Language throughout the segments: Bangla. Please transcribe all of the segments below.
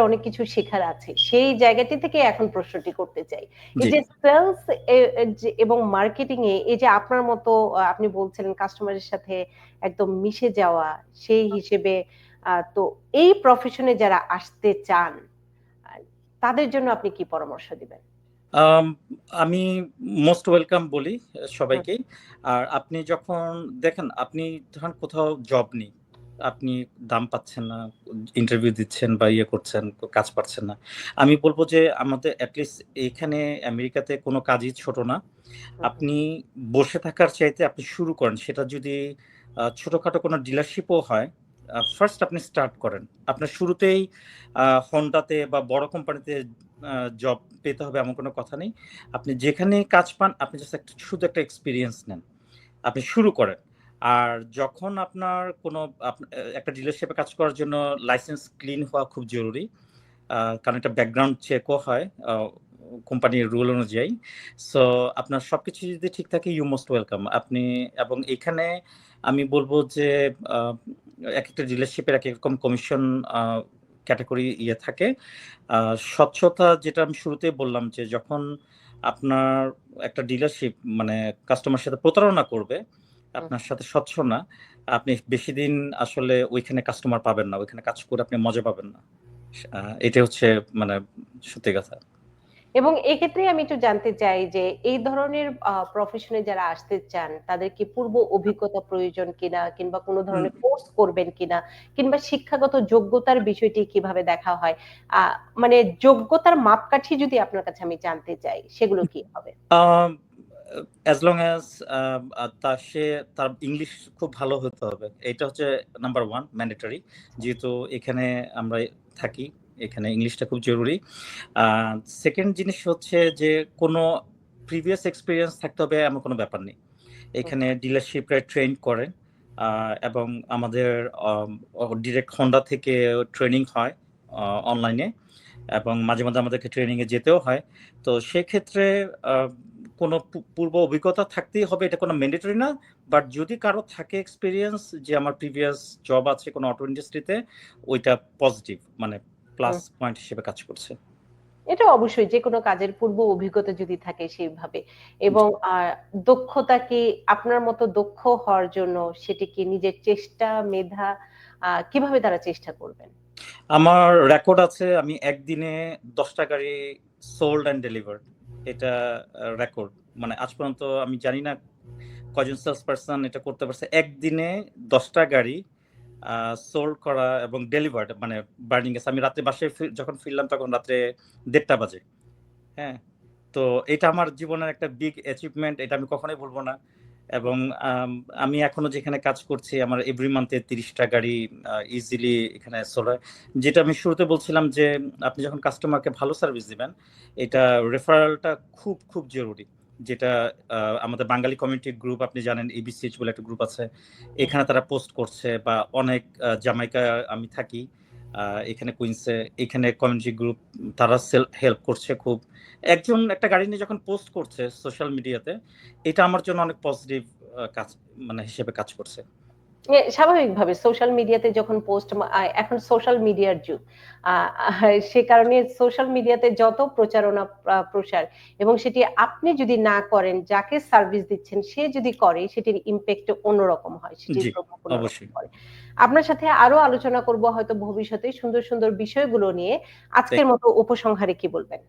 অনেক কিছু শেখার আছে। সেই জায়গাটি থেকে এখন প্রশ্নটি করতে চাই। এই যে সেলস এবং মার্কেটিং এ এই যে আপনার মতো আপনি বলছিলেন কাস্টমারের সাথে একদম মিশে যাওয়া সেই হিসেবে তো এই প্রফেশনে যারা আসতে চান তাদের জন্য আপনি কি পরামর্শ দিবেন? আম, মোস্ট ওয়েলকাম বলি সবাইকে আর আপনি যখন দেখেন আপনি ধরেন কোথাও জব নেই। আপনি দাম পাচ্ছেন না ইন্টারভিউ দিচ্ছেন বা ইয়ে করছেন কাজ পাচ্ছেন না। আমি বলব যে আমাদের অ্যাটলিস্ট এখানে আমেরিকাতে কোনো কাজই ছোট না। আপনি বসে থাকার চাইতে আপনি শুরু করেন। সেটা যদি ছোটোখাটো কোনো ডিলারশিপও হয় ফার্স্ট আপনি স্টার্ট করেন। আপনার শুরুতেই হন্ডাতে বা বড় কোম্পানিতে জব পেতে হবে এমন কোনো কথা নেই। আপনি যেখানে কাজ পান আপনি জাস্ট একটা শুধু একটা এক্সপিরিয়েন্স নেন। আপনি শুরু করেন। আর যখন আপনার কোনো একটা ডিলারশিপে কাজ করার জন্য লাইসেন্স ক্লিন হওয়া খুব জরুরি কারণ একটা ব্যাকগ্রাউন্ড চেকও হয় কোম্পানির রুল অনুযায়ী। সো আপনার সবকিছু যদি ঠিক থাকে ইউ মোস্ট ওয়েলকাম আপনি, এবং এখানে আমি বলব যে এক একটা ডিলারশিপের এক এক রকম কমিশন ক্যাটাগরি ইয়ে থাকে। স্বচ্ছতা যেটা আমি শুরুতে বললাম যে, যখন আপনার একটা ডিলারশিপ মানে কাস্টমার সাথে প্রতারণা করবে আপনার সাথে স্বচ্ছ না। আপনি বেশি দিন আসলে ওইখানে কাস্টমার পাবেন না। ওইখানে কাজ করে আপনি মজা পাবেন না। এটা হচ্ছে মানে সত্যি কথা। এবং এক্ষেত্রে আমি একটু জানতে চাই যে এই ধরনের প্রফেশনে যারা আসতে চান তাদের কি পূর্ব অভিজ্ঞতা প্রয়োজন কিনা? কিংবা কোনো ধরনের কোর্স করবেন কিনা? কিংবা শিক্ষাগত যোগ্যতার বিষয়টি কীভাবে দেখা হয়? আহ, মানে যোগ্যতার মাপকাঠি যদি আপনার কাছে আমি জানতে চাই সেগুলো কি হবে? অ্যাজ লং অ্যাজ তা সে তার ইংলিশ খুব ভালো হতে হবে। এটা হচ্ছে নাম্বার ওয়ান ম্যান্ডেটরি যেহেতু এখানে আমরা থাকি এখানে ইংলিশটা খুব জরুরি। সেকেন্ড জিনিস হচ্ছে যে কোনো প্রিভিয়াস এক্সপিরিয়েন্স থাকতে হবে এমন কোনো ব্যাপার নেই। এখানে ডিলারশিপরা ট্রেন করে আহ, এবং আমাদের ডিরেক্ট হন্ডা থেকে ট্রেনিং হয় অনলাইনে এবং মাঝে মাঝে আমাদেরকে ট্রেনিংয়ে যেতেও হয়। তো সেক্ষেত্রে কোনো পূর্ব অভিজ্ঞতা থাকতেই হবে এটা কোনো ম্যান্ডেটরি না। বাট যদি কারও থাকে এক্সপিরিয়েন্স যে আমার প্রিভিয়াস জব আছে কোনো অটো ইন্ডাস্ট্রিতে ওইটা পজিটিভ মানে প্লাস পয়েন্ট হিসেবে কাজ করছে। এটা অবশ্যই যে কোনো কাজের পূর্ব অভিজ্ঞতা যদি থাকে সেইভাবে। এবং আহ, দক্ষতা কি আপনার মতো দক্ষ হওয়ার জন্য সেটি কি নিজের চেষ্টা মেধা কীভাবে তারা চেষ্টা করবেন? আমার রেকর্ড আছে আমি একদিনে দশটা গাড়ি সোল্ড অ্যান্ড ডেলিভার্ড এটা রেকর্ড মানে আজ পর্যন্ত আমি জানি না কজন সেলস পার্সন এটা করতে পারছে। একদিনে দশটা গাড়ি সোল্ড করা এবং ডেলিভার্ড মানে বার্নিং গেছে আমি রাতে বাসে যখন ফিরলাম তখন রাত্রে দেড়টা বাজে। হ্যাঁ? তো এটা আমার জীবনের একটা বিগ অ্যাচিভমেন্ট এটা আমি কখনোই বলব না। এবং, আমি এখনও যেখানে কাজ করছি, আমার এভরি মান্থে তিরিশটা গাড়ি ইজিলি এখানে হয়। যেটা আমি শুরুতে বলছিলাম যে, আপনি যখন কাস্টমারকে ভালো সার্ভিস দিবেন, এটা রেফারেলটা খুব খুব জরুরি। যেটা আমাদের বাঙালি কমিউনিটি গ্রুপ আপনি জানেন এবিসিএইচ বলে একটা গ্রুপ আছে। এখানে তারা পোস্ট করছে বা অনেক জামাইকা আমি থাকি। এখানে কুইন্সে এখানে কমিউনিটি গ্রুপ তারা হেল্প করছে খুব। একজন একটা গাড়ি নিয়ে যখন পোস্ট করছে সোশ্যাল মিডিয়াতে এটা আমার জন্য অনেক পজিটিভ কাজ মানে হিসেবে কাজ করছে। স্বাভাবিকভাবে সোশ্যাল মিডিয়াতে যখন পোস্ট এখন সোশ্যাল মিডিয়ার যুগ সে কারণে সোশ্যাল মিডিয়াতে যত প্রচারণা প্রসার এবং সেটি আপনি যদি না করেন যাকে সার্ভিস দিচ্ছেন সে যদি করে সেটির ইম্প্যাক্ট অন্যরকম হয় সেটির প্রভাব পড়ে। আপনার সাথে আরও আলোচনা করব হয়তো ভবিষ্যতে সুন্দর সুন্দর বিষয়গুলো নিয়ে। আজকের মতো উপসংহারে কি বলবেন?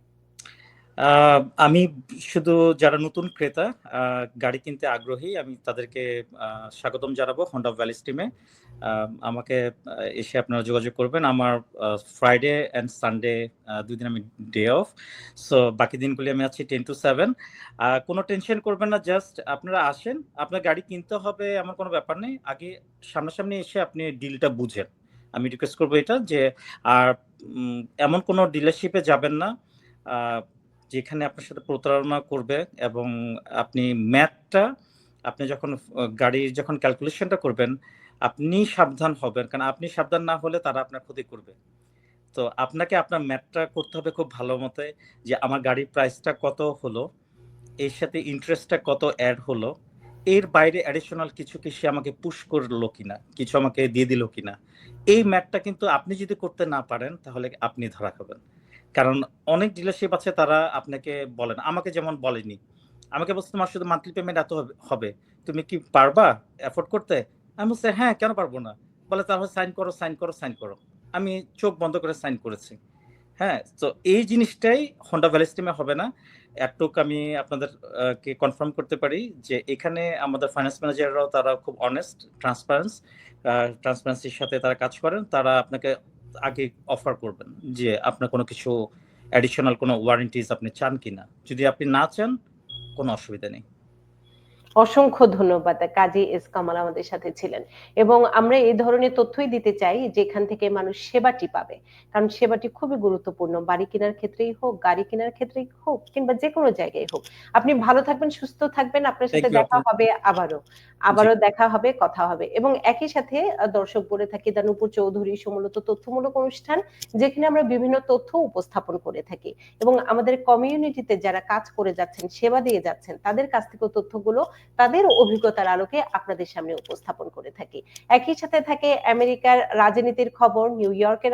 আমি শুধু যারা নতুন ক্রেতা গাড়ি কিনতে আগ্রহী, আমি তাদেরকে স্বাগতম জানাব হন্ডা ভ্যালিস টিমে আমাকে এসে আপনারা যোগাযোগ করবেন। আমার ফ্রাইডে অ্যান্ড সানডে দুই দিন আমি ডে অফ সো বাকি দিনগুলি আমি আছি টেন টু সেভেন কোনো টেনশন করবেন না জাস্ট আপনারা আসেন। আপনার গাড়ি কিনতে হবে এমন কোনো ব্যাপার নেই। আগে সামনাসামনি এসে আপনি ডিলটা বুঝেন। আমি রিকোয়েস্ট করব এটা যে, আর এমন কোনো ডিলারশিপে যাবেন না। যেখানে আপনার সাথে প্রতারণা করবে এবং আপনি ম্যাথটা আপনি যখন গাড়ির যখন ক্যালকুলেশনটা করবেন, আপনি সাবধান হবেন। কারণ আপনি সাবধান না হলে তারা আপনার ক্ষতি করবে। তো আপনাকে আপনার ম্যাথটা করতে হবে খুব ভালো মতে যে আমার গাড়ির প্রাইসটা কত হলো, এর সাথে ইন্টারেস্টটা কত অ্যাড হলো, এর বাইরে অ্যাডিশনাল কিছু কি সে আমাকে পুশ করল কিনা, কিছু আমাকে দিয়ে দিল কিনা, এই ম্যাটটা কিন্তু আপনি যদি করতে না পারেন, তাহলে আপনি ধরা খাবেন। কারণ অনেক ডিলারশিপ আছে তারা আপনাকে বলেন আমাকে যেমন বলেনি। আমাকে বলছে তোমার শুধু মান্থলি পেমেন্ট এত হবে- তুমি কি পারবা এফোর্ড করতে? আমি বলছি হ্যাঁ কেন পারব না? বলে তাহলে সাইন করো সাইন করো সাইন করো। আমি চোখ বন্ধ করে সাইন করেছি। হ্যাঁ তো এই জিনিসটাই হন্ডা ভ্যালিস্টিমে হবে না। এতটুক আমি আপনাদের আহ, কে কনফার্ম করতে পারি যে এখানে আমাদের ফাইন্যান্স ম্যানেজাররাও তারা খুব অনেস্ট ট্রান্সপারেন্স ট্রান্সপারেন্সির সাথে তারা কাজ করেন। তারা আপনাকে আগে অফার করবেন যে আপনার কোনো কিছু অ্যাডিশনাল কোনো ওয়ারেন্টিজ আপনি চান কিনা। যদি আপনি না চান, কোনো অসুবিধা নেই। অসংখ্য ধন্যবাদ কাজী এস কামাল আমাদের সাথে ছিলেন। এবং আমরা এই ধরনের তথ্যই দিতে চাই যেখান থেকে মানুষ সেবাটি পাবে। কারণ সেবাটি খুবই গুরুত্বপূর্ণ। বাড়ি কেনার ক্ষেত্রেই হোক গাড়ি কেনার ক্ষেত্রেই হোক কিংবা যে কোনো জায়গায় হোক। আপনি ভালো থাকবেন সুস্থ থাকবেন। আপনার সাথে দেখা হবে আবারও। আবারও দেখা হবে কথা হবে। এবং একই সাথে দর্শক বলে থাকি দানুপুর চৌধুরী সমলত তথ্যমূলক অনুষ্ঠান যেখানে আমরা বিভিন্ন তথ্য উপস্থাপন করে থাকি। এবং আমাদের কমিউনিটিতে যারা কাজ করে যাচ্ছেন সেবা দিয়ে যাচ্ছেন তাদের কাছ থেকে তথ্যগুলো তাদের অভিজ্ঞতার আলোকে আপনাদের সামনে উপস্থাপন করে থাকি। একই সাথে থাকে আমেরিকার রাজনীতির খবর, নিউ ইয়র্কের